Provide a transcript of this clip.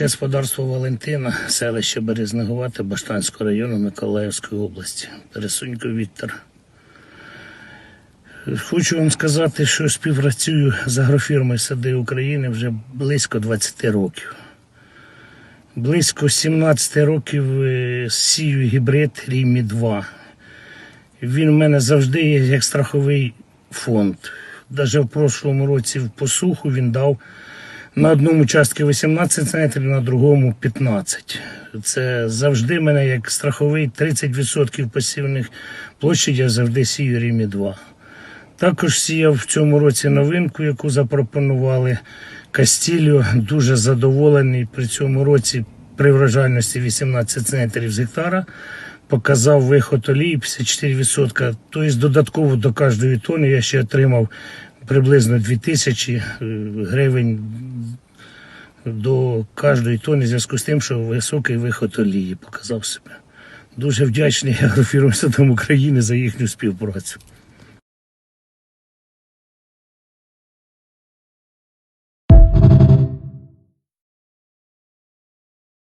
Господарство Валентина, селище Березнегувате, Баштанського району Миколаївської області. Пересунько Віктор. Хочу вам сказати, що співпрацюю з агрофірмою Сади України вже близько 20 років. Близько 17 років е, сію гібрид Рімі 2. Він в мене завжди є як страховий фонд. Навіть в прошлому році в посуху він дав на одному участку 18 цм, на другому 15. Це завжди мене як страховий 30% посівних площадь, я завжди сію Рімі 2. Також сіяв в цьому році новинку, яку запропонували Кастілю. Дуже задоволений при цьому році при врожайності 18 центнерів з гектара. Показав виход олії 54%. Тобто додатково до кожної тони я ще отримав приблизно 2000 е, гривень до кожної тони в зв'язку з тим, що високий виход олії показав себе. Дуже вдячний агрофірмам України за їхню співпрацю.